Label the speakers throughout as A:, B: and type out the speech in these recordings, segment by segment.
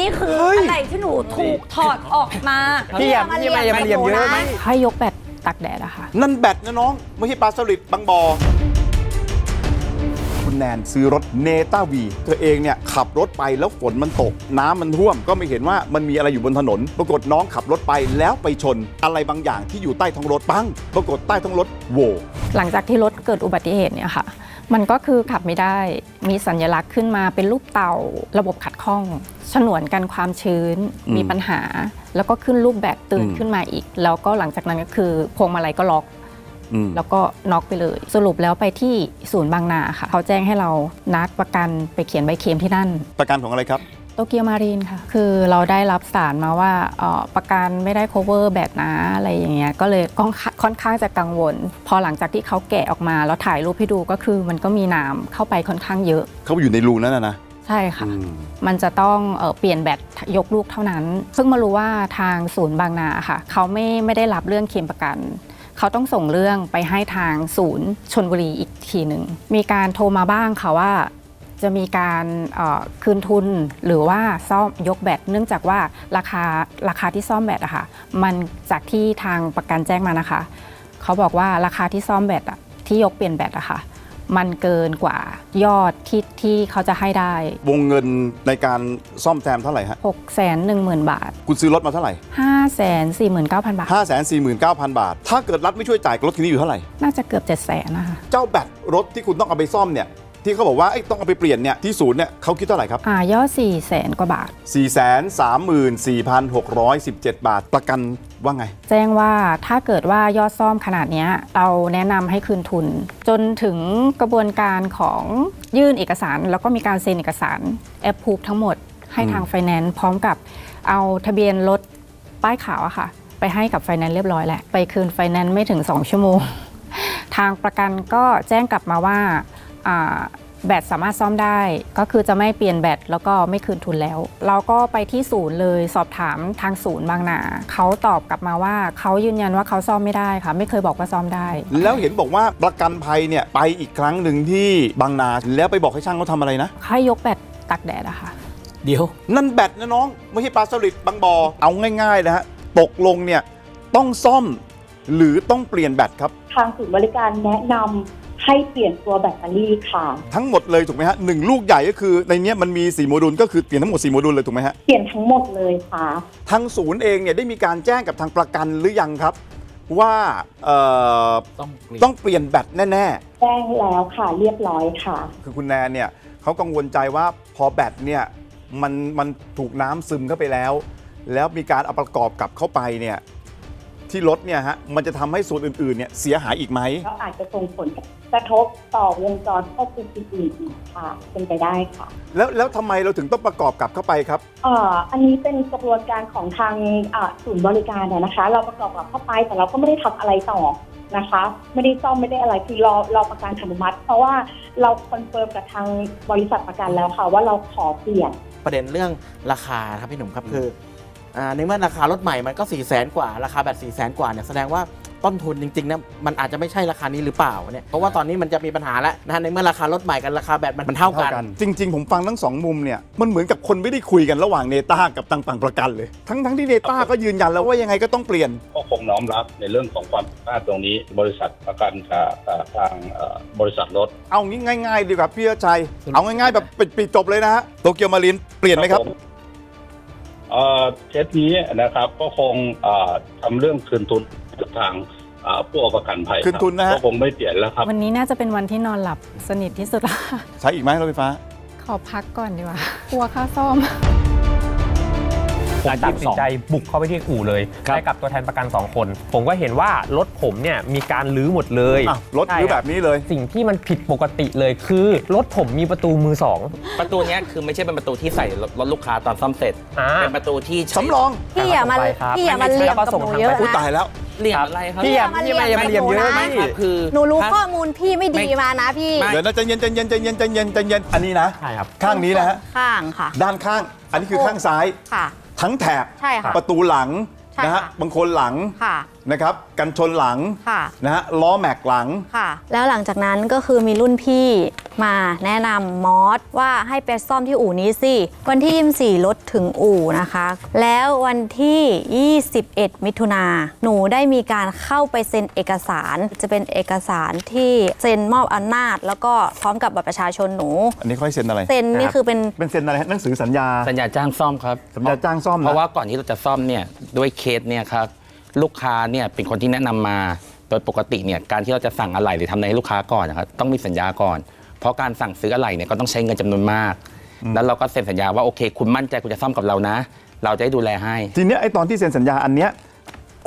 A: นี่คือ
B: เฮ้ย
A: อะไรที่หนูถูกถอดออกมา
B: พี่อย่าพี่อย่ามาเหลี่ยมเยอะไหม
C: ให้ยกแบตตากแดดอะค่ะ
B: นั่นแบตนะน้อง ไม่ใช่ปลาสลิดบางบอคุณแนนซื้อรถเนต้าวีเธอเองเนี่ยขับรถไปแล้วฝนมันตก น้ำมันท่วมก็ไม่เห็นว่ามันมีอะไรอยู่บนถนน ปรากฏน้องขับรถไปแล้วไปชน อะไรบางอย่างที่อยู่ใต้ท้องรถปัง ปรากฏใต้ท้องรถโหว
C: หลังจากที่รถเกิดอุบัติเหตุเนี่ยค่ะ มันก็คือขับไม่ได้ มีสัญลักษณ์ขึ้นมาเป็นรูปเต่าระบบขัดข้อง ฉนวนกันความชื้น
B: อืม
C: มีปัญหา แล้วก็ขึ้นรูปแบบตื่น
B: อืม
C: ขึ้นมาอีก แล้วก็หลังจากนั้นก็คือพวงมาลัยก็ล็อก
B: อืม
C: แล้วก็น็อกไปเลย สรุปแล้วไปที่ศูนย์บางนาค่ะ เขาแจ้งให้เรานัดประกันไปเขียนใบเคลมที่นั่น
B: ประกันของอะไรครับ
C: โตเกียวมารีนค่ะ คือเราได้รับสารมาว่าเอ่อประกันไม่ได้ cover แบบนะอะไรอย่างเงี้ย ก็เลยค่อนข้างค่อนข้างจะกังวล พอหลังจากที่เขาแกะออกมาแล้วถ่ายรูปให้ดูก็คือมันก็มีน้ำเข้าไปค่อนข้างเยอะ
B: เขาอยู่ในรูนั้นนะนะ
C: ใช่ค่ะ
B: อืม
C: มันจะต้องเอ่อเปลี่ยนแบตยกลูกเท่านั้นเพิ่งมารู้ว่าทางศูนย์บางนาค่ะ เขาไม่ไม่ได้รับเรื่องเคลมประกันเขาต้องส่งเรื่องไปให้ทางศูนย์ชนบุรีอีกทีหนึ่ง มีการโทรมาบ้างค่ะว่า จะมีการเอ่อคืนทุนหรือว่าซ่อมยกแบตเนื่องจากว่าราคาราคาที่ซ่อมแบตอะค่ะมันจากที่ทางประกันแจ้งมานะคะ เขาบอกว่าราคาที่ซ่อมแบตอะที่ยกเปลี่ยนแบตอะค่ะมันเกินกว่ายอดที่ที่เขาจะให้ได้
B: วงเงินในการซ่อมแซมเท่าไหร่ฮะ
C: 6 1 0 0 0 0บาท
B: คุณซื้อรถมาเท่าไหร่
C: 5 4 9 0 0 0บาท
B: 5 4 9 0 0 0บาท ถ้าเกิดรัฐไม่ช่วยจ่ายรถคันนี้อยู่เท่าไหร่
C: น่าจะเกือบ7 0 0 0 0นะคะ
B: เจ้าแบตรถที่คุณต้องเอาไปซ่อมเนี่ย ที่เขาบอกว่าเอ้ยต้องเอาไปเปลี่ยนเนี่ยที่ศูนย์เนี่ยเขาคิดเท่าไหร่ครับ
C: อ่ายอด4 0 0 0 0 0กว่าบาท
B: 434,617 บาท ประกันว่าไง
C: แจ้งว่าถ้าเกิดว่ายอดซ่อมขนาดเนี้ยเราแนะนำให้คืนทุน จนถึงกระบวนการของยื่นเอกสาร แล้วก็มีการเซ็นเอกสารแอปพูฟทั้งหมดให้ทางไฟแนนซ์พร้อมกับเอาทะเบียนรถป้ายขาวอะค่ะ ไปให้กับไฟแนนซ์เรียบร้อยแหละ ไปคืนไฟแนนซ์ไม่ถึง 2 ชั่วโมง ทางประกันก็แจ้งกลับมาว่าอ่า แบตสามารถซ่อมได้ก็คือจะไม่เปลี่ยนแบตแล้วก็ไม่คืนทุนแล้ว เราก็ไปที่ศูนย์เลยสอบถามทางศูนย์บางนาเขาตอบกลับมาว่าเขายืนยันว่าเขาซ่อมไม่ได้ค่ะ ไม่เคยบอกว่าซ่อมได้
B: แล้วเห็นบอกว่าประกันภัยเนี่ยไปอีกครั้งหนึ่งที่บางนาแล้วไปบอกให้ช่างเขาทำอะไรนะ
C: ให้ยกแบตตักแดดอะค่ะ
D: เดี๋ยว
B: นั่นแบตนะน้องไม่ใช่ปลาสลิดบางบอเอาง่ายๆนะฮะตกลงเนี่ยต้องซ่อมหรือต้องเปลี่ยนแบตครับ
E: ทางศูนย์บริการแนะนำ ให้เปลี่ยนตัวแบตเตอรี่ค่ะ
B: ทั้งหมดเลยถูกไหมฮะหนึ่งลูกใหญ่ก็คือในเนี้ยมันมี4โมดูลก็คือเปลี่ยนทั้งหมด4โมดูลเลยถูกไหมฮะ
E: เปลี่ยนทั้งหมดเลยค่ะ
B: ทางศูนย์เองเนี่ยได้มีการแจ้งกับทางประกันหรือยังครับ ว่าเอ่อ
D: ต้องเปลี่ยน
B: ต้องเปลี่ยนแบตแน่
E: แจ้งแล้วค่ะเรียบร้อยค่ะ
B: ๆ คือคุณแนนเนี่ยเขากังวลใจว่าพอแบตเนี่ยมันมันถูกน้ำซึมเข้าไปแล้ว แล้วมีการเอาประกอบกลับเข้าไปเนี่ย ที่รถเนี่ยฮะมันจะทำให้ส่วนอื่นๆเนี่ยเสียหายอีกไหม
E: แล้วอาจจะส่งผลกระทบต่อวงจรควบคุมอื่นๆอีกค่ะ เป็นไปได้ค่ะ
B: แล้วแล้วทำไมเราถึงต้องประกอบกลับเข้าไปครับ
E: เอ่ออันนี้เป็นกระบวนการของทางอ่าศูนย์บริการอะนะคะ เราประกอบกับเข้าไปแต่เราก็ไม่ได้ทำอะไรต่อนะคะ ไม่ได้ซ่อมไม่ได้อะไรคือรอรอประกันอนุมัติ เพราะว่าเราคอนเฟิร์มกับทางบริษัทประกันแล้วค่ะ ว่าเราขอเปลี่ยน
D: ประเด็นเรื่องราคาครับพี่หนุ่มครับคืออ่า ในเมื่อราคารถใหม่มันก็4ี่แสนกว่าราคาแบบ4ี่แสนกว่าเนี่ยแสดงว่าต้นทุนจริงๆนะมันอาจจะไม่ใช่ราคานี้หรือเปล่าเนี่ยเพราะว่าตอนนี้มันจะมีปัญหาแล้วนะในเมื่อราคารถใหม่กับราคาแบตมันมันเท่ากัน
B: จริง ๆ ผมฟังทั้งสองมุมเนี่ยมันเหมือนกับคนไม่ได้คุยกันระหว่างเนต้ากับต่างๆประกันเลย ทั้งทั้งที่เนต้าก็ยืนยันแล้วว่ายังไงก็ต้องเปลี่ยน
F: ก็คงน้อมรับในเรื่องของความผิดพลาดตรงนี้ บริษัทประกันกับกับทางเอ่อบริษัทรถ
B: เอางี้ง่าย ๆ ดีกว่าพี่ชัยเอาง่ายๆแบบปิดปิดจบเลยนะฮะโตเกียวมารีนเปลี่ยนไหมครับ
F: ผม เอ่อเคสนี้นะครับก็คงเอ่อทำเรื่องคืนทุนกับทางเอ่อผู้เอาประกันภัย
B: คืนทุนนะฮะ
F: ก็คงไม่เปลี่ยนแล้วครับ
C: วันนี้น่าจะเป็นวันที่นอนหลับสนิทที่สุดละ
B: ใช้อีกไหมรถไฟฟ้า
C: ขอพักก่อนดีกว่า กลัวค่าซ่อม
G: ผมตัดสินใจบุกเข้าไปที่อู่เลย
D: ครับ
G: ได้กับตัวแทนประกัน 2 คน ผมก็เห็นว่ารถผมเนี่ยมีการลื้อหมดเลย
B: อะรถ
G: ใช่
B: หรือแบบนี้เลย
G: สิ่งที่มันผิดปกติเลยคือ รถผมมีประตูมือสอง
H: ประตูเนี้ยคือไม่ใช่เป็นประตูที่ใส่รถรถลูกค้าตอนซ่อมเสร็จ
G: อ่า
H: เป็นประตูที่ใช้
B: สำรอง
A: พี่อย่ามา
G: ไปครับ
A: พี่อย่ามาเรียมกับหนูเยอะ
B: อุ้ย
A: นะ
B: ตายแล้ว
H: เหลี่ยมอะไรครับ
G: พี่อย่า
A: มา
G: พี่อย่ามา
A: เรียน
G: เรียมเยอะ
A: กับหนูนะ
G: ไม่
H: ครับคือ
A: หนูรู้
H: ถ้า
A: ข้อมูลพี่ไม่ดี
H: ไม่
A: มานะพี่
H: ไม่
B: เดี๋ยวนะใจเย็นใจเย็นใจเย็นใจเย็นใจเย็นอันนี้นะ
G: ใช่ครับ
B: ข้างนี้นะฮะ
A: ข้างค่ะ
B: ด้านข้าง อันนี้คือข้างซ้าย
A: ค่ะ
B: ทั้งแถบ
A: ใช่ค่ะ
B: ประตูหลัง
A: ใช่
B: นะฮะ
A: ค่ะ
B: บางคนหลัง
A: ค่ะ
B: นะครับกันชนหลัง
A: ค่ะ
B: นะฮะล้อแม็กหลัง
A: ค่ะ แล้วหลังจากนั้นก็คือมีรุ่นพี่มาแนะนำมอสว่าให้ไปซ่อมที่อู่นี้สิ วันที่ 24 รถถึงอู่นะคะ แล้ววันที่ 21 มิถุนาหนูได้มีการเข้าไปเซ็นเอกสาร จะเป็นเอกสารที่เซ็นมอบอำนาจ แล้วก็พร้อมกับบัตรประชาชนหนู
B: อันนี้ค่อยเซ็นอะไร
A: เซ็นนี่คือเป็น
B: เป็นเซ็นอะไรฮะหนังสือสัญญา
H: สัญญาจ้างซ่อมครับ
B: สัญญาจ้างซ่อมนะ
H: เพราะว่าก่อนที่เราจะซ่อมเนี่ยด้วยเคสเนี่ยครับ ลูกค้าเนี่ยเป็นคนที่แนะนำมา โดยปกติเนี่ยการที่เราจะสั่งอะไหล่หรือทำอะไรให้ลูกค้าก่อนนะครับต้องมีสัญญาก่อน เพราะการสั่งซื้ออะไหล่เนี่ยก็ต้องใช้เงินจำนวนมาก แล้วเราก็เซ็นสัญญาว่าโอเค คุณมั่นใจคุณจะซ่อมกับเรานะ เราจะได้ดูแลให้
B: ทีเนี้ยไอ้ตอนที่เซ็นสัญญาอันเนี้ย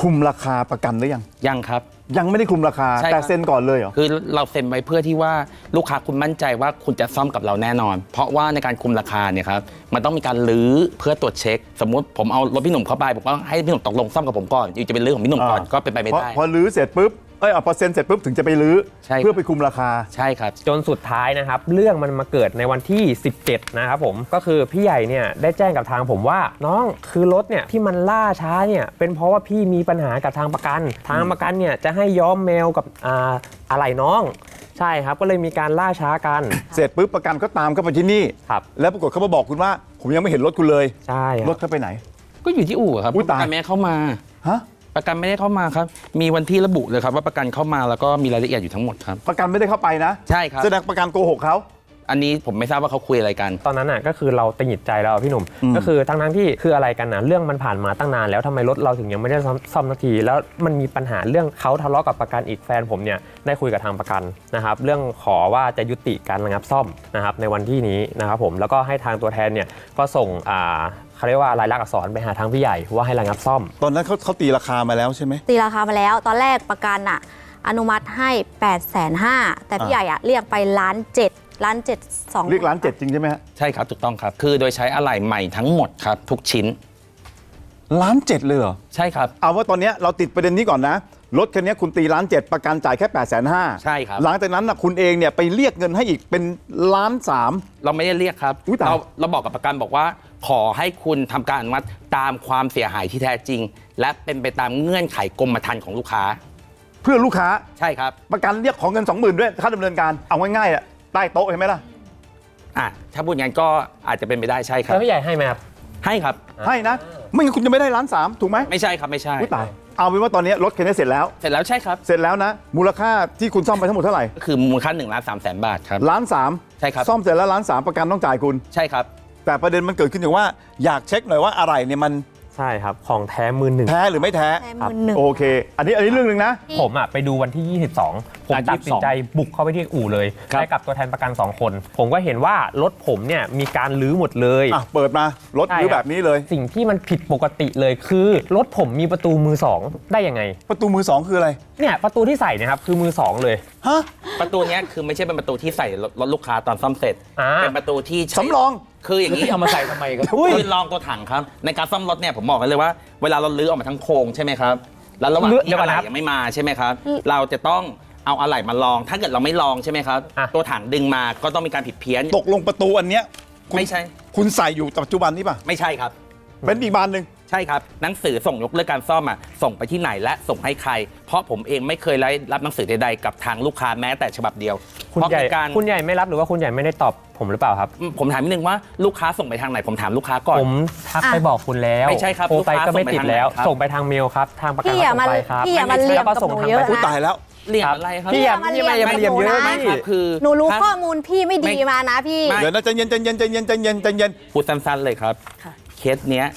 B: คุมราคาประกันหรือยัง
H: ยังครับ
B: ยังไม่ได้คุมราคา
H: ใช่ครับ
B: แต่เซ็นก่อนเลยเหรอ
H: คือเราเซ็นไว้เพื่อที่ว่าลูกค้าคุณมั่นใจว่าคุณจะซ่อมกับเราแน่นอน เพราะว่าในการคุมราคาเนี่ยครับมันต้องมีการลื้อเพื่อตรวจเช็ค สมมุติผมเอารถพี่หนุ่มเข้าไปผมก็ให้พี่หนุ่มตกลงซ่อมกับผมก่อนอยู่จะเป็นเรื่องของพี่หนุ่มก่อน
B: อ่า
H: ก็เป็นไปไม่
B: พอ
H: ได้
B: พอรื้อเสร็จปุ๊บ เอ้ยเอาพอเซ็นเสร็จปุ๊บถึงจะไปรื้อ
H: ใช่ครับ
B: เพื่อไปคุมราคา
H: ใช่ครับ
G: จนสุดท้ายนะครับ เรื่องมันมาเกิดในวันที่ 17 นะครับผมก็คือพี่ใหญ่เนี่ยได้แจ้งกับทางผมว่าน้องคือรถเนี่ยที่มันล่าช้าเนี่ยเป็นเพราะว่าพี่มีปัญหากับทางประกัน ทางประกันเนี่ยจะให้ย้อมแมวกับอ่าอะไหล่น้อง ใช่ครับก็เลยมีการล่าช้ากัน
B: เสร็จปุ๊บประกันก็ตามเข้ามาที่นี่
G: ครับ
B: แล้วปรากฏเขามาบอกคุณว่า ผมยังไม่เห็นรถคุณเลย
G: ใช่ค
B: ร
G: รั
B: ถ
G: บ
B: เขาไปไหน
H: ก็อยู่ที่อู่ครับ
B: อุ๊ย
H: ป
B: ตาย
H: ระกันไม่ได้เข้ามา
B: ฮะ
H: ประกันไม่ได้เข้ามาครับ มีวันที่ระบุเลยครับว่าประกันเข้ามาแล้วก็มีรายละเอียดอยู่ทั้งหมดครับ
B: ประกันไม่ได้เข้าไปนะ
H: ใช่ครับ
B: แสดงประกันโกหกเขา
H: อันนี้ผมไม่ทราบว่าเขาคุยอะไรกัน
G: ตอนนั้นน่ะก็คือเราตังหงิดใจแล้วอะพี่หนุ่ม
B: อืม
G: ก็คือทั้งทั้งๆที่คืออะไรกันนะเรื่องมันผ่านมาตั้งนานแล้วทำไมรถเราถึงยังไม่ได้ซ่อมซ่อมนาทีแล้วมันมีปัญหาเรื่องเขาทะเลาะกับประกันอีกแฟนผมเนี่ยได้คุยกับทางประกันนะครับเรื่องขอว่าจะยุติการระงับซ่อมนะครับในวันที่นี้นะครับผมแล้วก็ให้ทางตัวแทนเนี่ยก็ส่งอ่า เขาเรียกว่าลายลักษณ์อักษรไปหาทางพี่ใหญ่ว่าให้ระงับซ่อม
B: ตอนนั้นเขาเขาตีราคามาแล้วใช่ไหม
A: ตีราคามาแล้ว ตอนแรกประกันอะอนุมัติให้8 5 0 0 0แต่พี่ใหญ่อะเรียกไปล้านเจ็ดล้านเจ็ดสอง
B: เรียกล้านเจ็ดจริงใช่ไหมฮะ
H: ใช่ครับ ถูกต้องครับ คือโดยใช้อะไหล่ใหม่ทั้งหมดครับ ทุกชิ้น
B: ล้านเจ็ดเลยเหรอ
H: ใช่ครับ
B: เอาว่าตอนเนี้ยเราติดประเด็นนี้ก่อนนะ รถคันนี้คุณตีล้านเจ็ดประกันจ่ายแค่8ปดแสนห้า
H: ใช่ครับ
B: หลังจากนั้นนะคุณเองเนี่ยไปเรียกเงินให้อีกเป็นล้านสาม
H: เราไม่ได้เรียกครับ
B: อุ๊ยตาย
H: เราเราบอกกับประกันบอกว่า ขอให้คุณทำการอนุมัติตามความเสียหายที่แท้จริง และเป็นไปตามเงื่อนไขกรมธรรม์ของลูกค้า
B: เพื่อลูกค้า
H: ใช่ครับ
B: ประกันเรียกของเงิน20,000ด้วยค่าดำเนินการเอาง่ายๆอะใต้โต๊ะเห็นไหมล่ะ
H: อะถ้าพูดงั้นก็อาจจะเป็นไปได้ใช่ครับ
G: แล้วพี่ใหญ่ให้ไหมครับ
H: ให้ครับ
B: ให้นะ ไม่งั้นคุณจะไม่ได้ล้านสามถูกไหม
H: ไม่ใช่ครับไม่ใช่
B: อุ๊ยตาย เอาเป็นว่าตอนนี้รถคันนี้เสร็จแล้ว
H: เสร็จแล้วใช่ครับ
B: เสร็จแล้วนะ มูลค่าที่คุณซ่อมไปทั้งหมดเท่าไหร่
H: ก็คือมูลค่า1ล้าน3แสนบาทครับ
B: ล้านสาม
H: ใช่ครับ
B: ซ่อมเสร็จแล้วล้านสามประกันต้องจ่ายคุณ
H: ใช่ครับ
B: แต่ประเด็นมันเกิดขึ้นอย่างว่าอยากเช็คหน่อยว่าอะไรเนี่ยมัน
G: ใช่ครับ ของแท้มือหนึ่ง
B: แท้หรือไม่แท้
A: แท้มือหนึ่ง
B: โอเค อันนี้อันนี้เรื่องหนึ่งนะ
G: ผมอะไปดูวันที่ 22 ผม
H: อะ
G: ตัดสินใจบุกเข้าไปที่อู่เลย
H: ครับ
G: ได้กับตัวแทนประกัน 2 คน ผมก็เห็นว่ารถผมเนี่ยมีการลื้อหมดเลย
B: อะเปิดมารถ
G: ใช่
B: หรือ
G: ครับ
B: แบบนี้เลย
G: สิ่งที่มันผิดปกติเลยคือ รถผมมีประตูมือ 2 ได้ยังไง
B: ประตูมือสองคืออะไร
G: เนี่ยประตูที่ใส่เนะครับคือมือ 2 เลย
B: ฮะ
H: ประตูเนี้ยคือไม่ใช่เป็นประตูที่ใส่รถลูกค้าตอนซ่อมเสร็จ
G: อ่า
H: เป็นประตูที่ใช้
B: สำรอง
H: คืออย่างนี้ เอามาใส่ทำไมครับคือรองตัวถังครับ ในการซ่อมรถเนี่ยผมบอกเลยว่าเวลาเราลื้อออกมาทั้งโครงใช่ไหมครับ แล้วระหว่าง
G: ลื้อ
H: ที่
G: เดี๋ยวก่
H: อะ
G: อน
H: ไหล่
G: นะครับ
H: ยังไม่มาใช่ไหมครับ เราจะต้องเอาอะไหล่มาลอง ถ้าเกิดเราไม่ลองใช่ไหมครับ
G: อะ
H: ตัวถังดึงมาก็ต้องมีการผิดเพี้ยน
B: ตกลงประตูอันเนี้ยคุณ
H: ไม่ใช่
B: คุณใส่อยู่ปัจจุบันนี้ป่ะ
H: ไม่ใช่ครับ
B: เป็นอีกบานหนึ่ง
H: ใช่ครับหนังสือส่งยกเลิกการซ่อมอะส่งไปที่ไหนและส่งให้ใคร เพราะผมเองไม่เคยได้รับหนังสือใดๆกับทางลูกค้าแม้แต่ฉบับเดียว
G: คุณ
H: เพราะ
G: ใหญ่
H: ในการ
G: คุณใหญ่ไม่รับหรือว่าคุณใหญ่ไม่ได้ตอบผมหรือเปล่าครับ
H: ผมถามนิดนึงว่าลูกค้าส่งไปทางไหนผมถามลูกค้าก่อน
G: ผมทัก
A: อะ
G: ไปบอกคุณแล้ว
H: ไม่ใช่ครับ
G: โทรไป
H: ลูกค้า
G: ก็ไม่ติดแล้ว
H: ส่
G: ส่
H: ง
G: ง
H: ไป
G: ไป
H: ทา
G: ทางง
H: ไหน
G: เมลครับทางประกัน
A: พี่อย่า
G: ส่ง
A: มา
G: ไปครับ
A: พี่อย่ามา
G: ไใช่
A: เรียม
G: แล้วก็
A: กับ
G: ส่ง
A: หนู
G: ทาง
A: เยอะ
G: ไป
B: อุ้ย
A: นะ
B: ตายแล้ว
H: เรียกอะไรครับ
G: พี่อย่า
A: มา
G: พี่
A: เรียม
G: อย่ามาเรียมเยอะ
H: ไม่
G: พี่
H: ครับคือ
A: หนูรู้
H: ถ้า
A: ข้อมูลพี่ไม่ดี
H: ไม่
A: มานะพี่
H: ไม่
B: เดี๋ยวนะใจเย็นใจเย็นใจเย็นใจเย็นใจเย็น
H: พูดสั้นๆเลยครับ
A: ค่ะ
H: เคสเนี้ย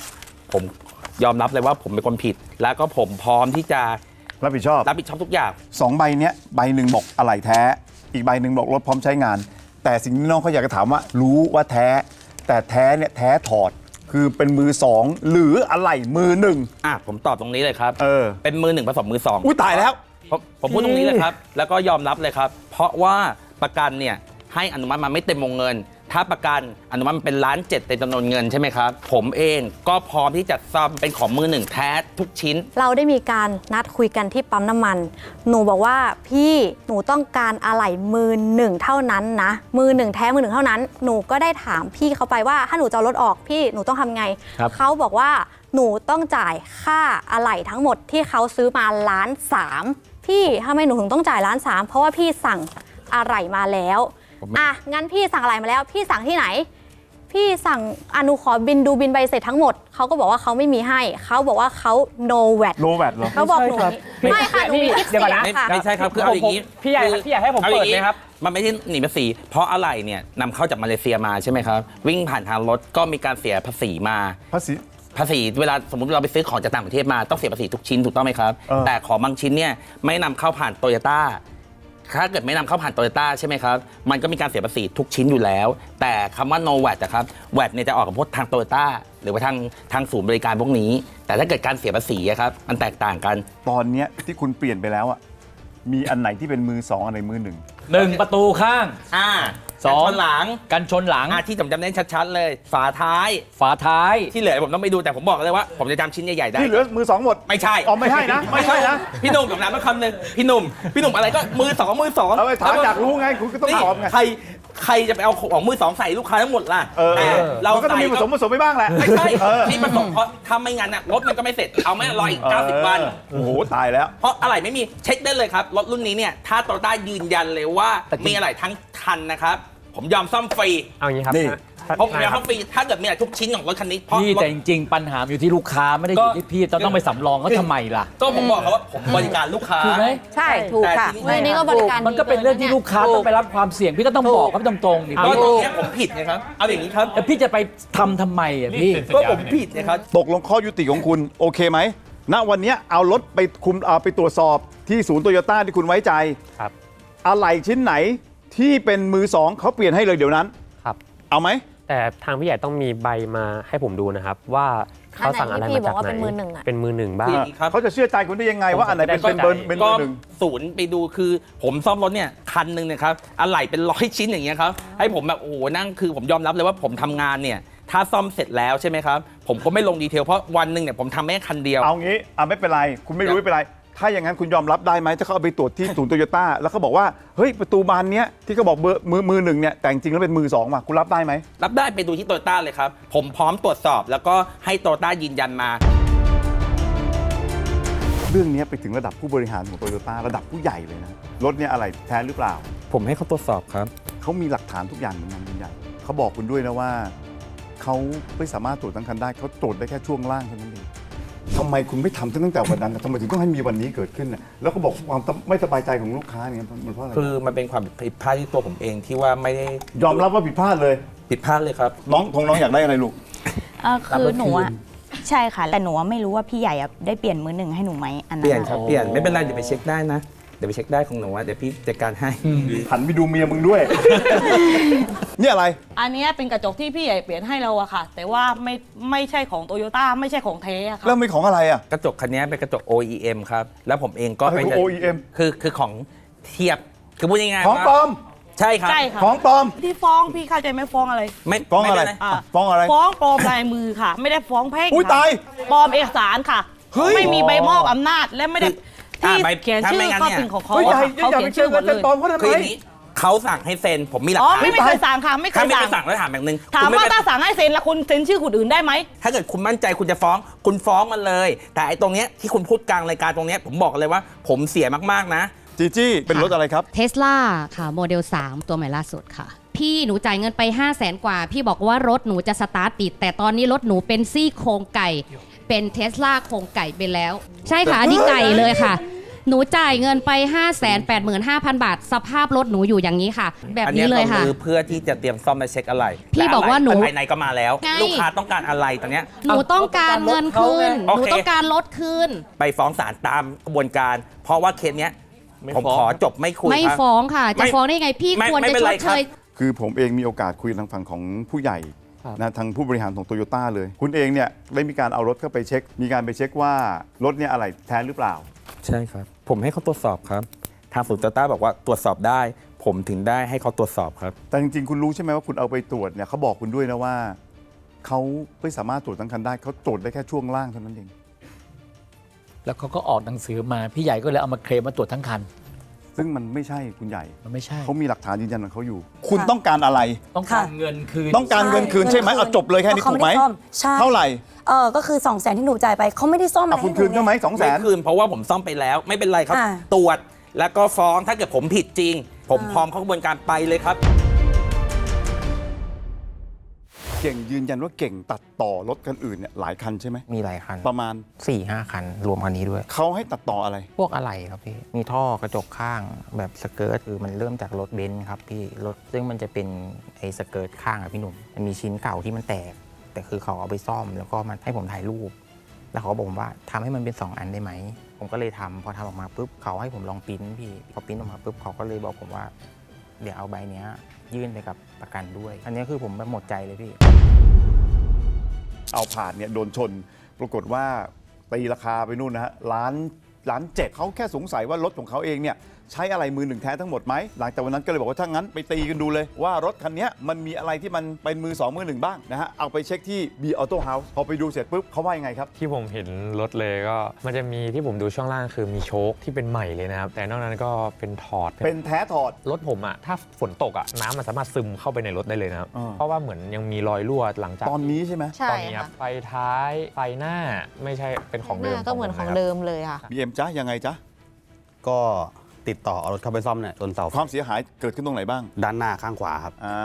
H: ผมยอมรับเลยว่าผมเป็นคนผิด แล้วก็ผมพร้อมที่จะ
B: รับผิดชอบ
H: รับผิดชอบทุกอย่าง
B: สองใบเนี้ยใบหนึ่งบอกอะไหล่แท้ อีกใบหนึ่งบอกรถพร้อมใช้งาน แต่สิ่งที่น้องเขาอยากจะถามว่ารู้ว่าแท้ แต่แท้เนี่ยแท้ถอดคือเป็นมือสองหรืออะไหล่มือหนึ่ง
H: อะผมตอบตรงนี้เลยครับ
B: เออ
H: เป็นมือหนึ่งผสมมือสอง
B: อุ้ยตายแล้ว
H: ผมผมพูดตรงนี้เลยครับ แล้วก็ยอมรับเลยครับ เพราะว่าประกันเนี่ยให้อนุมัติมาไม่เต็มวงเงิน ถ้าประกันอนุมัติมันเป็นล้านเจ็ดเต็มจำนวนเงินใช่ไหมครับ ผมเองก็พร้อมที่จะซ่อมเป็นของมือหนึ่งแท้ทุกชิ้น
A: เราได้มีการนัดคุยกันที่ปั๊มน้ำมัน หนูบอกว่าพี่หนูต้องการอะไหล่มือหนึ่งเท่านั้นนะ มือหนึ่งแท้มือหนึ่งเท่านั้น หนูก็ได้ถามพี่เขาไปว่าถ้าหนูจะเอารถออกพี่หนูต้องทำไง
H: ครับ
A: เขาบอกว่าหนูต้องจ่ายค่าอะไหล่ทั้งหมดที่เขาซื้อมาล้านสามพี่ทำไมหนูถึงต้องจ่ายล้านสามเพราะว่าพี่สั่งอะไหล่มาแล้ว
H: ผมไม่
A: อะงั้นพี่สั่งอะไรมาแล้ว พี่สั่งที่ไหน พี่สั่งอนุขอบินดูบินใบเสร็จทั้งหมดเขาก็บอกว่าเขาไม่มีให้เขาบอกว่าเขา no VAT
B: โลแวดเหรอ
A: เขาบอกหนูไม่ค่ะหนูมีคลิป
G: เดี๋ยวก่อนนะ
A: เสียงค่ะ
H: ไม่ใช่ครับคือเอาอย่างนี้
G: ผมพี่ใหญ่
H: คือ
G: พี่ใหญ่ให้ผม
H: อา
G: เปิ
H: อ
G: ด
H: ย่าง
G: ไหมครับ
H: มันไม่ใช่หนีภาษี เพราะอะไรเนี่ยนำเข้าจากมาเลเซียมาใช่ไหมครับ วิ่งผ่านทางรถก็มีการเสียภาษีมา
B: ภาษี
H: ภาษีเวลาสมมติเราไปซื้อของจากต่างประเทศมาต้องเสียภาษีทุกชิ้นถูกต้องไหมครับ
B: เออ
H: แต่ของบางชิ้นเนี่ยไม่นำเข้าผ่านโตโยต้า ถ้าเกิดไม่นำเข้าผ่านโตโยต้าใช่ไหมครับ มันก็มีการเสียภาษีทุกชิ้นอยู่แล้ว แต่คำว่า no VAT นะครับ VAT เนี่ยจะออกกับพวกทางโตโยต้าหรือว่าทางทางศูนย์บริการพวกนี้ แต่ถ้าเกิดการเสียภาษีอะครับ มันแตกต่างกัน
B: ตอนเนี้ยที่คุณเปลี่ยนไปแล้วอะ มีอันไหนที่เป็นมือสองอันไหนมือหนึ่ง
I: หนึ่งประตูข้าง
H: อ่า
I: สอง
H: กันชนหลัง
I: กันชนหลัง
H: อ่าที่ผมจำได้ชัดๆเลย ฝาท้าย
I: ฝาท้าย
H: ที่เหลือผมต้องไปดูแต่ผมบอกเลยว่า ผมจะจำชิ้นใหญ่ๆได้
B: ที่เหลือมือสองหมด
H: ไม่ใช่
B: อ๋อไม่ใช่นะไม่ใช่นะ
H: พี่หนุ่มผมถามมาคำหนึ่งพี่หนุ่มพี่หนุ่มอะไรก็มือสองมือสอง
B: เอาไปถามอยากรู้ไงคุณก็ต้อง
H: นี่
B: ตอบไง
H: ใคร ใครจะไปเอาของมือสองใส่ลูกค้าทั้งหมดล่ะ
B: เออ
H: แต่เรา
B: มันก็ต้อง
H: ใส่
B: มีผสมผสมไปบ้างแหละ
H: ไม่ใช่
B: เออ
H: ที่ผสมเพราะถ้าไม่งั้นน่ะรถมันก็ไม่เสร็จเอาไหม่รออีก90 วัน
B: โอ้โห ตายแล้ว
H: เพราะอะไรไม่มีเช็คได้เลยครับ รถรุ่นนี้เนี่ย ถ้าโตโยต้ายืนยันเลยว่า
I: แต่จริง
H: มีอะไรทั้งคันนะครับ ผมยอมซ่อมฟรี
G: เอาอย่างนี้ครับ
B: นี่
G: ถ้า
H: เพราะผม
G: ถ้าย
H: อมซ่อมฟรีถ้าเกิดมีอะไรทุกชิ้นของรถคันนี้เพราะ
I: พี่
H: รถ
I: แต่จริง ๆ ปัญหาอยู่ที่ลูกค้าไม่ได้อยู่ที่พี่ต้องต้องไปสำรองเขาทำไมล่ะ
H: ก็ผมบอกเขาว่าผมบริการลูกค้า
I: ถูกไหม
A: ใช่ถูกค่ะ
H: แต่ทีนี้
A: เมื่อนี้ก็บริการ
I: มันก็เป็นเรื่องที่ลูกค้าต้องไปรับความเสี่ยงพี่ก็ต้องบอกเขาตรงๆนี่
H: ก็
I: พี่
H: ตรงเนี้ยผมผิดนะครับ เอาอย่างนี้ครับ
I: แล้วพี่จะไปทำทำไมอะพี่
H: ก็ผมผิดนะครับ
B: ตกลงข้อยุติของคุณโอเคไหม ณวันเนี้ยเอารถไปคุมเอาไปตรวจสอบที่ศูนย์โตโยต้าที่คุณไว้ใจ
G: ครับ
B: อะไรชิ้นไหนที่เป็นมือสองเขาเปลี่ยนให้เลยเดี๋ยวนั้น
G: ครับ
B: เอาไหม
G: แต่ทางพี่ใหญ่ต้องมีใบมาให้ผมดูนะครับ ว่าเขาสั่งอะไร
A: อันไหนที่พี่
G: มาจาก
A: บอกว่า
G: ไหน
A: เป็นมือหนึ่งอะ
G: เป็นมือหนึ่งบ้าง
H: คืออย่างนี้ครับ
B: เขาจะเชื่อใจคุณได้ยังไงว่าอันไหนเป็น
G: ผม
B: เป็น
G: จะได้
B: เบอร์เป็นเบ
H: ก็
B: อร์หนึ่ง
H: ศูนย์ไปดูคือผมซ่อมรถเนี่ยคันหนึ่งเนี่ยครับอะไหล่เป็นร้อยชิ้นอย่างเงี้ยครับให้ผมแบบโอ้โหนั่งคือผมยอมรับเลยว่าผมทำงานเนี่ยถ้าซ่อมเสร็จแล้วใช่ไหมครับ ผมก็ไม่ลงดีเทลเพราะวันหนึ่งเนี่ยผมทำแค่คันเดียว
B: เอางี้อะไม่เป็นไร คุณไม่รู้ไม่เป็นไร ถ้าอย่างนั้นคุณยอมรับได้ไหมถ้าเขาเอาไปตรวจที่ศูนย์โตโยต้าแล้วเขาบอกว่าเฮ้ยประตูบานเนี้ยที่เขาบอกเบอร์มือมือหนึ่งเนี่ยแต่จริงๆแล้วเป็นมือสองว่ะคุณรับได้ไหม
H: รับได้ไปดูที่โตโยต้าเลยครับ ผมพร้อมตรวจสอบแล้วก็ให้โตโยต้ายืนยันมา
B: เรื่องนี้ไปถึงระดับผู้บริหารของโตโยต้าระดับผู้ใหญ่เลยนะรถเนี่ยอะไรแท้หรือเปล่า
H: ผมให้เขาตรวจสอบครับ
B: เขามีหลักฐานทุกอย่างเหมือนกันคุณใหญ่เขาบอกคุณด้วยนะว่าเขาไม่สามารถตรวจทั้งคันได้เขาตรวจได้แค่ช่วงล่างเท่านั้นเอง ทำไมคุณไม่ทำตั้งแต่วันนั้นน่ะทำไมถึงต้องให้มีวันนี้เกิดขึ้นน่ะแล้วก็บอกความไม่สบายใจของลูกค้าเนี่ยมันเพราะอะไร
H: คือมันเป็นความผิดพลาดที่ตัวผมเองที่ว่าไม่ได้
B: ยอมรับว่าผิดพลาดเลย
H: ผิดพลาดเลยครับ
B: น้องของน้องอยากได้อะไรลูก
J: เอ่อคือหนูอะใช่ค่ะ แต่หนูอะไม่รู้ว่าพี่ใหญ่อะได้เปลี่ยนมือหนึ่งให้หนูไหมอันนั้น
H: เปลี่ยน
J: อะ
H: ครับเปลี่ยนไม่เป็นไรเดี๋ยวไปเช็คได้นะ เดี๋ยวไปเช็คได้ของหนูว่าเดี๋ยวพี่จัดการให้
B: หันไปดูเมียมึงด้วย เนี่ยอะไร
K: อันเนี้ยเป็นกระจกที่พี่ใหญ่เปลี่ยนให้เราอะค่ะ แต่ว่าไม่ไม่ใช่ของโตโยต้าไม่ใช่ของเทอะค่ะ
B: แล้วมีของอะไรอะ
H: กระจกคันนี้เป็นกระจก OEM ครับ แล้วผมเองก็
B: อะไร
H: ไป
B: คือ OEM
H: คือคือของเทียบคือพูดง่ายๆ
B: ของ
H: ว่า
B: ปลอม
H: ใช่ครับ
K: ใช่ค่ะ
B: ของปลอม
K: ที่ฟ้องพี่เข้าใจไหมฟ้องอะไร
H: ไม่
B: ฟ้องอะไร
H: ม่เป็น
K: อะ
B: ฟ้องอะไร
K: ฟ้องปลอมลายมือค่ะ ไม่ได้ฟ้องแพ่ง
B: อุ้ย
K: ค่ะ
B: ตาย
K: ปลอมเอกสารค่ะ
B: เฮ้ย
K: ไม่มีใบมอบอำนาจและไม่ได้
H: อ่า
K: ที่
H: ใบ
K: เขียน
H: ถ้า
K: ชื่อ
H: ไม่งั้น
K: ข้อ
H: เนี่ย
K: สิ่งของเขา
B: เฮ้ยใหญ่
K: เขา
B: อย่า
K: เขี
B: ไป
K: ยน
B: เชื่
K: ชื่
B: อ
K: อหมด
B: เป็
K: เล
B: น
K: ย
B: ปลอมเขาทำ
H: คือ
B: ไม
H: อย่างนี้เขาสั่งให้เซ็นผมมีหลัก
K: อ๋อ
H: ฐาน
K: ไม่ไม่เคยสั่งค่ะไม่เค
H: ถ้ายไม่
K: สั่
H: ไป
K: ง
H: สั่งแล้วถามแบบนึง
K: ถาม
H: คุณ
K: ว่า
H: ไไป
K: ถ้าสั่งให้เซ็นแล้วคุณเซ็นชื่อคนอื่นได้ไหม
H: ถ้าเกิดคุณมั่นใจคุณจะฟ้อง คุณฟ้องมันเลย แต่ไอ้ตรงเนี้ยที่คุณพูดกลางรายการตรงเนี้ยผมบอกเลยว่า ผมเสียมากๆนะ
B: จีจี้เป็นรถอะไรครับ
L: เทสลาค่ะ โมเดล 3 ตัวใหม่ล่าสุดค่ะ พี่หนูจ่ายเงินไป 5 0 0แสนกว่า พี่บอกว่ารถหนูจะสตาร์ทติด แต่ตอนนี้รถหนูเป็นซี่โครงไก่ เป็นเทสลาโครงไก่ไปแล้ว ใช่ค่ะอันนี้ไก่เลยค่ะ หนูจ่ายเงินไป 5 8 5 0 0 0 บาท สภาพรถหนูอยู่อย่างนี้ค่ะ แบบ
H: อั
L: นี้เลยค่ะ
H: ก็คือเพื่อที่จะเตรียมซ่อมและเช็คอะไร
L: พี่บอกว่าหนู
H: ภายในก็มาแล้ว
L: ไง
H: ลูกค้าต้องการอะไรตอนเนี้ย
L: หนูต้องการเงินคืนห
H: โอ
L: นู
H: เค
L: ต้องการรถคืน
H: ไปฟ้องศาลตามกระบวนการ เพราะว่าเคสเนี้ยผมขอจบไม่คุย
L: ไม่
H: ครับ
L: ฟ้องค่ะ จะ
H: ไม่
L: ฟ้องได้ไงพี่
H: ไม่
L: ควร
H: ไม่
L: จะ
H: เป็น
L: ช
H: ไร
L: ด
H: ค
L: เช
H: รับ
L: ย
B: คือผมเองมีโอกาสคุยทางฝั่งของผู้ใหญ่
G: ครับ
B: นะทางผู้บริหารของโตโยต้าเลย คุณเองเนี่ยได้มีการเอารถเข้าไปเช็ค มีการไปเช็คว่ารถเนี่ยอะไรแท้หรือเปล่า
H: ใช่ครับ ผมให้เขาตรวจสอบครับ ทางศูนย์โตต้าบอกว่าตรวจสอบได้ ผมถึงได้ให้เขาตรวจสอบครับ
B: แต่จริงๆคุณรู้ใช่ไหมว่าคุณเอาไปตรวจเนี่ยเขาบอกคุณด้วยนะว่าเขาไม่สามารถตรวจทั้งคันได้เขาตรวจได้แค่ช่วงล่างเท่านั้นเอง
I: แล้วเขาก็ออกหนังสือมาพี่ใหญ่ก็เลยเอามาเคลมมาตรวจทั้งคัน
B: ซึ่งมันไม่ใช่คุณใหญ่
I: มันไม่ใช่
B: เขามีหลักฐานยืนยันของเขาอยู่ คุณต้องการอะไร
I: ต้องการเงินคืน
B: ต้องการเงินคืนใช่ไหมเอาจบเลยแค่นี้
M: พราะ
B: ถู
M: เขา
B: กไหม
M: ด้ซ่อมใช่
B: เท่าไหร่
M: เออก็คือ2องแสนที่หนูจ่ายไปเขาไม่ได้ซ่อมอะ
B: อะ
M: ไร
B: คุณ
M: ให้
B: คืน
M: ห
B: ก็ไหมสองแส
H: ไม่
B: น
H: คืนเพราะว่าผมซ่อมไปแล้วไม่เป็นไรครับ
M: อ่า
H: ตรวจแล้วก็ฟ้องถ้าเกิดผมผิดจริง ผมพร้อมเข้ากระบวนการไปเลยครับ
B: เก่งยืนยันว่าเก่งตัดต่อรถคันอื่นเนี่ยหลายคันใช่ไหม
N: มีหลายคัน
B: ประมาณ
N: 4ี่ห้าคัน รวมคันนี้ด้วย
B: เขาให้ตัดต่ออะไร
N: พวกอะไรครับพี่ มีท่อกระจกข้างแบบสเกิร์ตคือมันเริ่มจากรถเบนซ์ครับพี่รถซึ่งมันจะเป็นไอ้สเกิร์ตข้างอะพี่หนุ่มมันมีชิ้นเก่าที่มันแตก แต่คือเขาเอาไปซ่อมแล้วก็มันให้ผมถ่ายรูป แล้วเขาก็บอกผมว่าทำให้มันเป็น 2 อันได้ไหม ผมก็เลยทำพอทำออกมาปุ๊บเขาให้ผมลองปริ้นพี่พอปริ้นออกมาปุ๊บเขาก็เลยบอกผมว่า เดี๋ยวเอาใบเนี้ย ยื่นไปกับประกันด้วย อันนี้คือผมแบบหมดใจเลยพี่
B: เอาผ่านเนี่ยโดนชน ปรากฏว่าตีราคาไปนู่นนะฮะล้านล้านเจ็ดเขาแค่สงสัยว่ารถของเขาเองเนี่ย ใช้อะไรมือหนึ่งแท้ทั้งหมดไหมหลังจากวันนั้นก็เลยบอกว่าถ้างั้นไปตีกันดูเลยว่ารถคันเนี้ยมันมีอะไรที่มันเป็นมือสองมือหนึ่งบ้างนะฮะเอาไปเช็คที่ B Auto House พอไปดูเสร็จปุ๊บเขาว่ายังไงครับ
G: ที่ผมเห็นรถเลยก็มันจะมีที่ผมดูช่วงล่างคือมีโชคที่เป็นใหม่เลยนะครับแต่นอกนั้นก็เป็นถอด
B: เป็นแท้ถอด
G: รถผมอะถ้าฝนตกอะน้ำมันสามารถซึมเข้าไปในรถได้เลยนะครับ
B: อ่า
G: เพราะว่าเหมือนยังมีรอยรั่วหลังจาก
B: ตอนนี้ใช่ไหม
A: ใช่
G: ตอนนี้ครับ
A: ค่ะ
G: ไฟท้ายไฟหน้าไม่ใช่เป็นของ
A: ห
G: เดิม
A: น้าก็เหมือนของ
G: ผลยครับ
A: เดิมเลยค่ะ
B: บีเอ็มจ้ายังไงจ๊ะ
O: ก็ ติดต่อเอารถเข้าไปซ่อมเนี่ยจนเสา
B: ความเสียหายเกิดขึ้นตรงไหนบ้าง
O: ด้านหน้าข้างขวาครับ
B: อ่า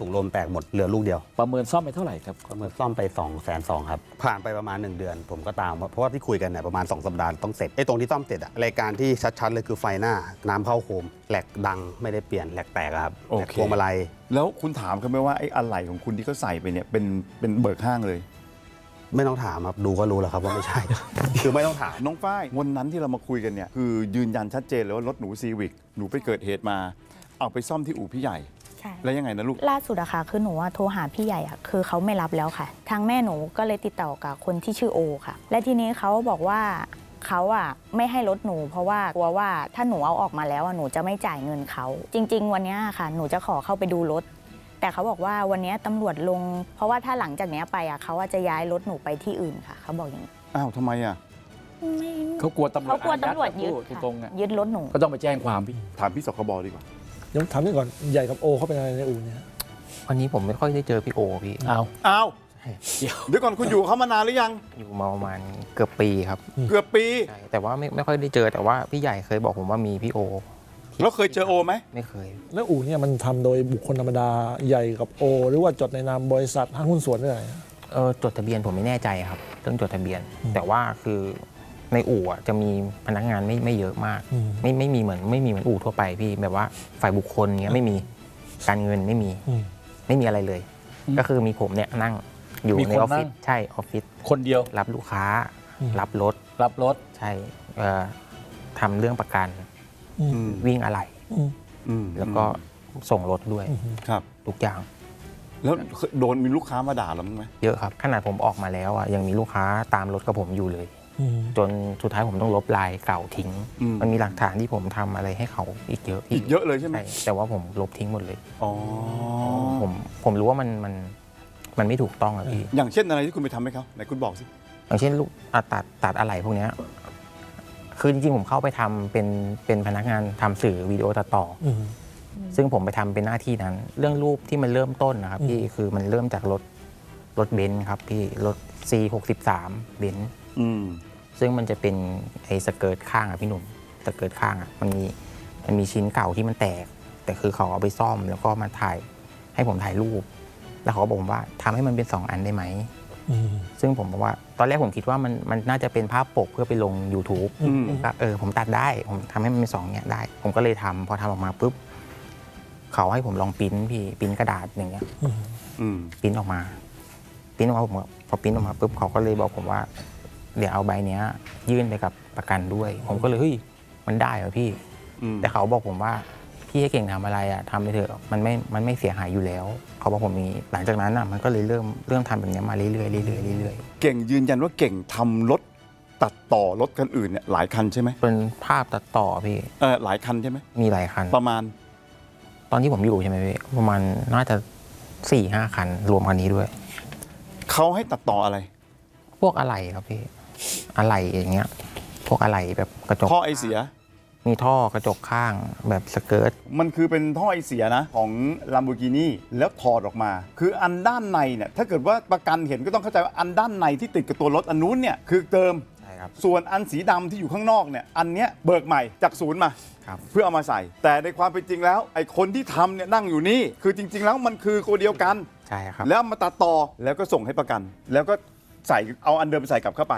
O: ถุงลมแตกหมดเหลือลูกเดียว
I: ประเมินซ่อมไปเท่าไหร่ครับ
O: ประเมินซ่อมไป2องแสนสองครับ ผ่านไปประมาณ 1 เดือน ผมก็ตาม เพราะว่าที่คุยกันเนี่ยประมาณ 2 สัปดาห์ต้องเสร็จไอ้ตรงที่ซ่อมเสร็จอะรายการที่ชัดๆเลยคือไฟหน้า น้ำเข้าโคมแหลกดังไม่ได้เปลี่ยนแหลกแตกอะครับ
B: โอ
O: แหลก
B: เค
O: พวงมาลัย
B: แล้วคุณถามเขาไหมว่าไอ้อะไหล่ของคุณที่เขาใส่ไปเนี่ยเป็นเป็นเบิกห้างเลย
O: ไม่ต้องถามครับดูก็รู้แล้วครับว่าไม่ใช่ คือไม่ต้องถาม
B: น้องฝ้ายวันนั้นที่เรามาคุยกันเนี่ยคือยืนยันชัดเจนเลยว่ารถหนูซีวิกหนูไปเกิดเหตุมา เอาไปซ่อมที่อู่พี่ใหญ่
J: ใช่
B: แล้วยังไงนะลูก
J: ล่าสุดอะค่ะ คือหนูว่าโทรหาพี่ใหญ่อะคือเขาไม่รับแล้วค่ะ ทางแม่หนูก็เลยติดต่อกับคนที่ชื่อโอค่ะ และทีนี้เขาบอกว่าเขาอะไม่ให้รถหนู เพราะว่ากลัวว่าถ้าหนูเอาออกมาแล้วอะหนูจะไม่จ่ายเงินเขาจริง ๆ วันเนี้ยค่ะ หนูจะขอเข้าไปดูรถ แต่เขาบอกว่าวันเนี้ยตำรวจลง เพราะว่าถ้าหลังจากเนี้ยไปอะเขาอะจะย้ายรถหนูไปที่อื่นค่ะ เขาบอกอย่างนี้
B: อ้าวทำไมอะ
J: ไม่
I: เขากลัวตำรวจ
J: เขากลัวตำรวจยึด
I: อา
J: ค่ะ
I: ตรงๆอะ
J: ยึดรถหนู
I: ก็ต้องไปแจ้งความพี่
B: ถามพี่สคบดีกว่า
P: เดี๋ยวถามนี่ก่อนใหญ่กับโอเขาเป็นอะไรในอู่เนี่ย
N: วันนี้ผมไม่ค่อยได้เจอพี่โอพี่
I: เอา
B: อ้าว
I: เดี๋ยว
B: เดี๋ยวก่อนคุณอยู่กับเขามานานหรือยัง
N: อยู่มาประมาณเกือบปีครับ
B: เกือบปี
N: ใช่แต่ว่าไม่ไม่ค่อยได้เจอแต่ว่าพี่ใหญ่เคยบอกผมว่ามีพี่โอ
B: แล้วเคยเจอโอไหม
N: ไม่เคย
P: แล้วอู่เนี่ยมันทำโดยบุคคลธรรมดาใหญ่กับโอ หรือว่าจดในนามบริษัทห้างหุ้นส่วนด้วย
N: เออจดทะเบียนผมไม่แน่ใจครับเรื่องจดทะเบียน แต่ว่าคือในอู่อะจะมีพนักงานไม่ไม่เยอะมาก
P: อืม
N: ไม่ไม่มีเหมือนไม่มีเหมือนอู่ทั่วไปพี่แบบว่าฝ่ายบุคคลเงี้ยไม่มีการเงินไม่มี
P: อืม
N: ไม่มีอะไรเลย ก็คือมีผมเนี่ยนั่งอยู่
I: มี
N: ใน
I: คน
N: ออฟฟิศ
I: นั่ง
N: ใช่ออฟฟิศ
I: คนเดียว
N: รับลูกค้า
P: อืม
N: รับรถ
I: รับรถ
N: ใช่เอ่อทำเรื่องประกัน
P: อืม
N: วิ่งอะไร
P: อืม
B: อืม
N: แล้วก็ส่งรถด้วย
P: อืม
B: ครับ
N: ทุกอย่าง
B: แล้วโดนมีลูกค้ามาด่าเราบ้างไหม
N: เยอะครับ ขนาดผมออกมาแล้วอะยังมีลูกค้าตามรถกับผมอยู่เลย
P: อืม
N: จนสุดท้ายผมต้องลบลายเก่าทิ้ง
B: อืม
N: มันมีหลักฐานที่ผมทำอะไรให้เขาอีกเยอะ
B: อีกเยอะเลยใช่ไหม
N: ใช่แต่ว่าผมลบทิ้งหมดเลย
B: อ๋อ
N: ผมผมรู้ว่ามันมันมันไม่ถูกต้องอะพี่
B: อย่างเช่นอะไรที่คุณไปทำให้เขาไหนคุณบอกสิ
N: อย่างเช่นลูกอะตัดตัดอะไรพวกเนี้ย คือจริงๆผมเข้าไปทำเป็นเป็นพนักงานทำสื่อวิดีโอตัดต่ออ
P: อืม
N: ซึ่งผมไปทำเป็นหน้าที่นั้น เรื่องรูปที่มันเริ่มต้นนะครับพี่คือมันเริ่มจากรถรถเบนซ์ครับพี่รถ C63 เบนซ์
B: อืม
N: ซึ่งมันจะเป็นไอ้สเกิร์ตข้างอะพี่หนุ่มสเกิร์ตข้างอะมันมีมันมีชิ้นเก่าที่มันแตก แต่คือเขาเอาไปซ่อมแล้วก็มาถ่ายให้ผมถ่ายรูป แล้วเขาก็บอกผมว่าทำให้มันเป็นสองอันได้ไหม
P: อืม
N: ซึ่งผมบอกว่าตอนแรกผมคิดว่ามันมันน่าจะเป็นภาพปกเพื่อไปลง YouTube
B: อืม
N: ผมก็เออผมตัดได้ ผมทำให้มันเป็นสองเนี่ยได้ ผมก็เลยทำพอทำออกมาปุ๊บเขาให้ผมลองปริ้นพี่ปริ้นกระดาษอย่างเงี้ย
P: อืม
B: อืม
N: ปริ้นออกมาปริ้นออกมาผมก็พอปริ้นออกมาปุ๊บเขาก็เลยบอกผมว่า เดี๋ยวเอาใบเนี้ย ยื่นไปกับประกันด้วย ผมก็เลยเฮ้ยมันได้เหรอพี่
B: อืม
N: แต่เขาบอกผมว่า พี่ให้เก่งทำอะไรอะทำไปเถอะมันไม่มันไม่เสียหายอยู่แล้ว เขาบอกผมนี้ หลังจากนั้นอะมันก็เลยเริ่มเริ่มทำแบบเนี้ยมาเรื่อยๆเรื่อยๆเรื่อยๆ
B: เก่งยืนยันว่าเก่งทำรถตัดต่อรถคันอื่นเนี่ยหลายคันใช่ไหม
N: เป็นภาพตัดต่อพี่
B: เออหลายคันใช่ไหม
N: มีหลายคัน
B: ประมาณ
N: ตอนที่ผมอยู่ใช่ไหมพี่ประมาณน่าจะสี่ห้าคัน รวมคันนี้ด้วย
B: เขาให้ตัดต่ออะไร
N: พวกอะไรครับพี่ อะไรอย่างเงี้ย พวกอะไรแบบกระจก
B: ท่อไอเสีย
N: มีท่อกระจกข้างแบบสเกิร์ต
B: มันคือเป็นท่อไอเสียนะ ของ Lamborghini แล้วถอดออกมา คืออันด้านในเนี่ยถ้าเกิดว่าประกันเห็นก็ต้องเข้าใจว่าอันด้านในที่ติดกับตัวรถอันนู้นเนี่ยคือเติม
N: ครับ
B: ส่วนอันสีดำที่อยู่ข้างนอกเนี่ยอันเนี้ยเบิกใหม่จากศูนย์มา
N: ครับ
B: เพื่อเอามาใส่ แต่ในความเป็นจริงแล้ว ไอ้คนที่ทำเนี่ยนั่งอยู่นี่ คือจริง ๆ แล้วมันคือตัวเดียวกัน
N: ใช่ครับ
B: แล้วเอามาตัดต่อแล้วก็ส่งให้ประกัน แล้วก็ใส่เอาอันเดิมใส่กลับเข้าไป